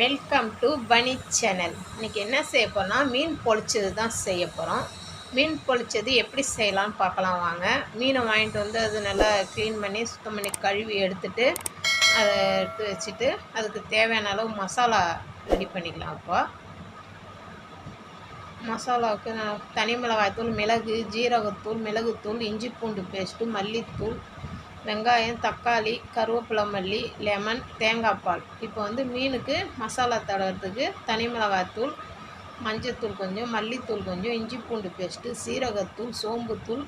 Welcome to பனி channel இன்றைக்கி என்ன செய்ய போகிறோம்னா மீன் பொழிச்சது தான் செய்ய போகிறோம் மீன் பொழிச்சது எப்படி செய்யலாம்னு பார்க்கலாம் வாங்க. மீனை வாங்கிட்டு வந்து அது நல்லா க்ளீன் பண்ணி சுத்தம் பண்ணி கழுவி எடுத்துட்டு அதை எடுத்து வச்சுட்டு அதுக்கு தேவையான அளவு மசாலா ரெடி பண்ணிக்கலாம் அப்போ மசாலாவுக்கு நான் தனி மிளகாய்த்தூள் மிளகு ஜீரகத்தூள் மிளகுத்தூள் இஞ்சி பூண்டு பேஸ்ட்டு மல்லித்தூள் வெங்காயம் தக்காளி கருவேப்பிலை மல்லி லெமன் தேங்காய் பால். இப்போ வந்து மீனுக்கு மசாலா தடவுறதுக்கு தனி மிளகாத்தூள் மஞ்சத்தூள் கொஞ்சம் மல்லித்தூள் கொஞ்சம் இஞ்சி பூண்டு பேஸ்ட்டு சீரகத்தூள் சோம்புத்தூள்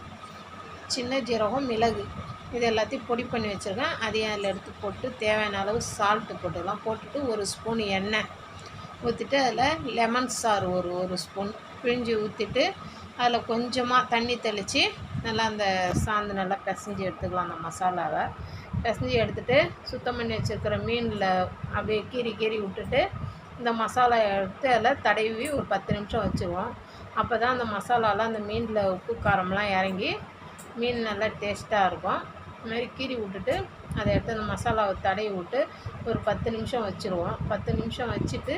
சின்ன ஜீரகம் மிளகு. இது எல்லாத்தையும் பொடி பண்ணி வச்சுருக்கேன். அதையும் அதில் எடுத்து போட்டு தேவையான அளவு சால்ட்டு போட்டுக்கலாம். போட்டுட்டு ஒரு ஸ்பூன் எண்ணெய் ஊற்றிட்டு அதில் லெமன் சாறு ஒரு ஒரு ஸ்பூன் பிழிஞ்சு ஊற்றிட்டு அதில் கொஞ்சமாக தண்ணி தெளித்து நல்லா அந்த சாந்து நல்லா பிசைஞ்சு எடுத்துக்கலாம் அந்த மசாலாவை. பிசைஞ்சு எடுத்துட்டு சுத்தம் பண்ணி வச்சுருக்கிற மீனில் அப்படியே கீறி கீறி விட்டுட்டு இந்த மசாலா எடுத்து அதில் தடவி ஒரு பத்து நிமிஷம் வச்சுருவோம். அப்போ தான் அந்த மசாலாலாம் அந்த மீனில் உப்பு காரம்லாம் இறங்கி மீன் நல்லா டேஸ்ட்டாக இருக்கும். இதுமாரி கீறி விட்டுட்டு அதை எடுத்து அந்த மசாலாவை தடவி விட்டு ஒரு பத்து நிமிஷம் வச்சுருவோம். பத்து நிமிஷம் வச்சுட்டு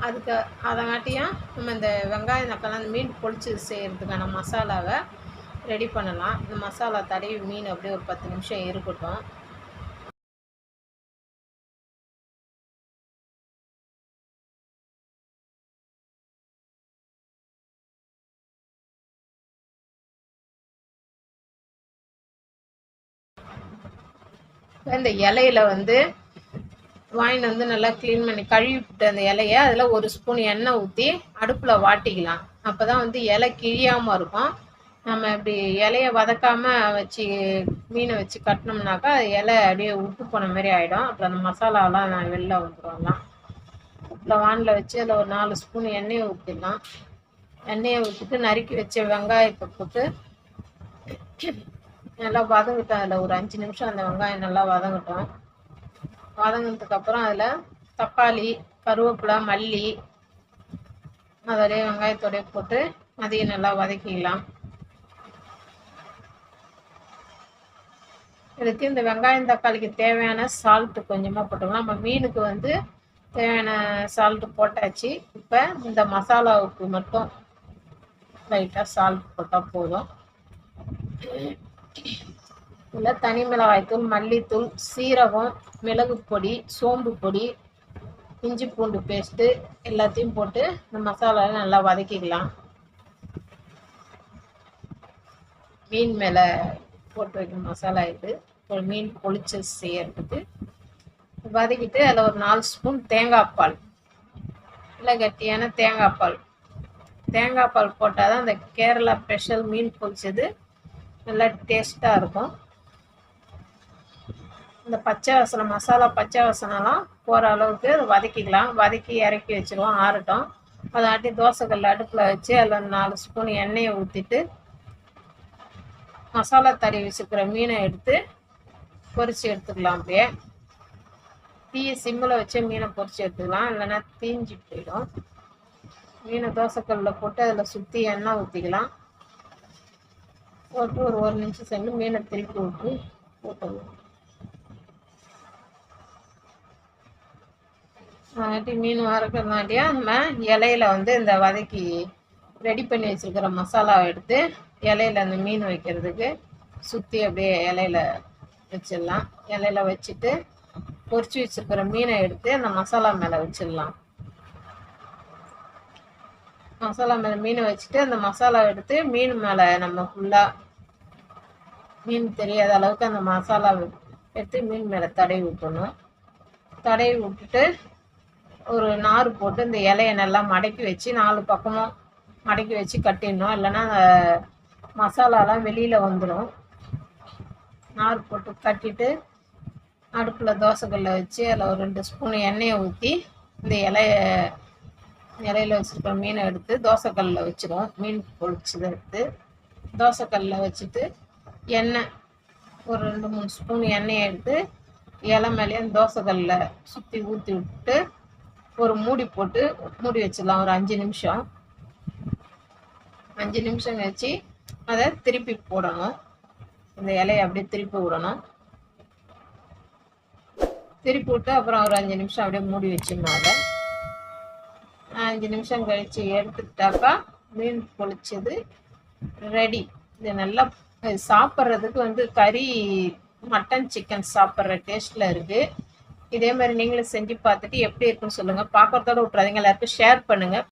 அதுக்கு அதங்காட்டியும் நம்ம இந்த வெங்காயம் தக்காளி அந்த மீன் பொளிச்சு செய்கிறதுக்கான மசாலாவை ரெடி பண்ணலாம். இந்த மசாலா தடவி மீன் அப்படியே ஒரு பத்து நிமிஷம் இருக்கட்டும். இந்த இலையில வந்து வாங்கிட்டு வந்து நல்லா க்ளீன் பண்ணி கழுவிட்டு அந்த இலைய அதில் ஒரு ஸ்பூன் எண்ணெய் ஊற்றி அடுப்பில் வாட்டிக்கலாம். அப்போ தான் வந்து இலை கிழியாமல் இருக்கும். நம்ம இப்படி இலைய வதக்காமல் வச்சு மீனை வச்சு கட்டினோம்னாக்கா அது இலை அப்படியே உப்பு போன மாதிரி ஆகிடும் அப்புறம் அந்த மசாலாலாம் நான் வெளில வந்துடும்லாம் அப்புறம் வானில் வச்சு அதில் ஒரு நாலு ஸ்பூன் எண்ணெயை ஊற்றிடலாம் எண்ணெயை ஊற்றிட்டு நறுக்கி வச்ச வெங்காயத்தை போட்டு நல்லா வதங்கட்டும். அதில் ஒரு அஞ்சு நிமிஷம் அந்த வெங்காயம் நல்லா வதங்கட்டும். வதங்கினதுக்கு அப்புறம் அதில் தக்காளி கருவேப்பிலை மல்லி அதோடைய வெங்காயத்தோடைய போட்டு அதையும் நல்லா வதக்கிக்கலாம் இதுக்கு இந்த வெங்காயம் தக்காளிக்கு தேவையான சால்ட்டு கொஞ்சமாக போட்டுக்கலாம். நம்ம மீனுக்கு வந்து தேவையான சால்ட்டு போட்டாச்சு. இப்போ இந்த மசாலாவுக்கு மட்டும் லைட்டாக சால்ட் போட்டால் போதும். இல்லை தனி மிளகாய்த்தூள் மல்லித்தூள் சீரகம் மிளகு பொடி சோம்பு பொடி இஞ்சி பூண்டு பேஸ்ட்டு எல்லாத்தையும் போட்டு இந்த மசாலாவை நல்லா வதக்கிக்கலாம். மீன் மேலே போட்டு வைக்கணும் மசாலா இது. ஒரு மீன் பொளிச்சு செய்யறதுக்கு. வதக்கிட்டு அதில் ஒரு நாலு ஸ்பூன் தேங்காய் பால். இல்லை கட்டியான தேங்காய் பால். தேங்காய் பால் போட்டால் தான் அந்த கேரளா ஸ்பெஷல் மீன் பொளிச்சது நல்லா டேஸ்ட்டாக இருக்கும். இந்த பச்சை வசனம் மசாலா பச்சை வசனம்லாம் போகிற அளவுக்கு வதக்கிக்கலாம். வதக்கி இறக்கி வச்சுருவோம் ஆறட்டும். அதாட்டி தோசைக்கல் அடுப்பில் வச்சு அதில் நாலு ஸ்பூன் எண்ணெயை ஊற்றிட்டு மசாலா தறி வச்சுக்கிற மீனை எடுத்து பொரித்து எடுத்துக்கலாம் அப்படியே. தீயை சிம்மில் வச்சு மீனை பொரித்து எடுத்துக்கலாம். இல்லைன்னா தீஞ்சு போயிடும். மீனை தோசைக்கல்லில் போட்டு அதில் சுற்றி எண்ணெய் ஊற்றிக்கலாம் போட்டு ஒரு ஒரு நிமிஷம் சென்று மீனை திருப்பி விட்டு போட்டுடலாம் ஆட்டி மீன் வறுக்கிறதுனாட்டியா நம்ம இலையில வந்து இந்த வதக்கி ரெடி பண்ணி வச்சுருக்கிற மசாலாவை எடுத்து இலையில அந்த மீன் வைக்கிறதுக்கு சுற்றி அப்படியே இலையில வச்சிடலாம். இலையில வச்சுட்டு பொறிச்சு வச்சுருக்கிற மீனை எடுத்து அந்த மசாலா மேலே வச்சிடலாம். மசாலா மேலே மீனை வச்சுட்டு அந்த மசாலா எடுத்து மீன் மேலே நம்ம ஃபுல்லாக மீன் தெரியாத அளவுக்கு அந்த மசாலா எடுத்து மீன் மேலே தடவி விட்டணும் தடவி விட்டுட்டு ஒரு நார் போட்டு இந்த இலையை நல்லா மடக்கி வச்சு நாலு பக்கமும் மடக்கி வச்சு கட்டிடணும். இல்லைன்னா மசாலாலாம் வெளியில் வந்துடும் நார் போட்டு கட்டிட்டு அடுப்பில் தோசைக்கல்ல வச்சு அதில் ஒரு ரெண்டு ஸ்பூன் எண்ணெயை ஊற்றி இந்த இலைய இலையில வச்சுருக்கிற மீனை எடுத்து தோசைக்கல்ல வச்சுருவோம். மீன் பொழிச்சதை எடுத்து தோசைக்கல்ல வச்சுட்டு எண்ணெய் ஒரு ரெண்டு மூணு ஸ்பூன் எண்ணெயை எடுத்து இலை மேலேயே தோசைக்கல்ல சுற்றி ஊற்றி விட்டு ஒரு மூடி போட்டு மூடி வச்சிடலாம் ஒரு அஞ்சு நிமிஷம். அஞ்சு நிமிஷம் கழிச்சு அதை திருப்பி போடணும். இந்த இலையை அப்படியே திருப்பி விடணும். திருப்பி விட்டு அப்புறம் ஒரு அஞ்சு நிமிஷம் அப்படியே மூடி வச்சிடணும் அதை. அஞ்சு நிமிஷம் கழித்து எடுத்துக்கிட்டாக்கா மீன் பொளிச்சது ரெடி. இது நல்லா சாப்பிட்றதுக்கு வந்து கறி மட்டன் சிக்கன் சாப்பிட்ற டேஸ்ட்டில் இருக்குது இதே மாதிரி நீங்களும் செஞ்சு பார்த்துட்டு எப்படி இருக்குன்னு சொல்லுங்கள் பார்க்குறதோட விட்றாதீங்க எல்லாருக்கும் ஷேர் பண்ணுங்கள்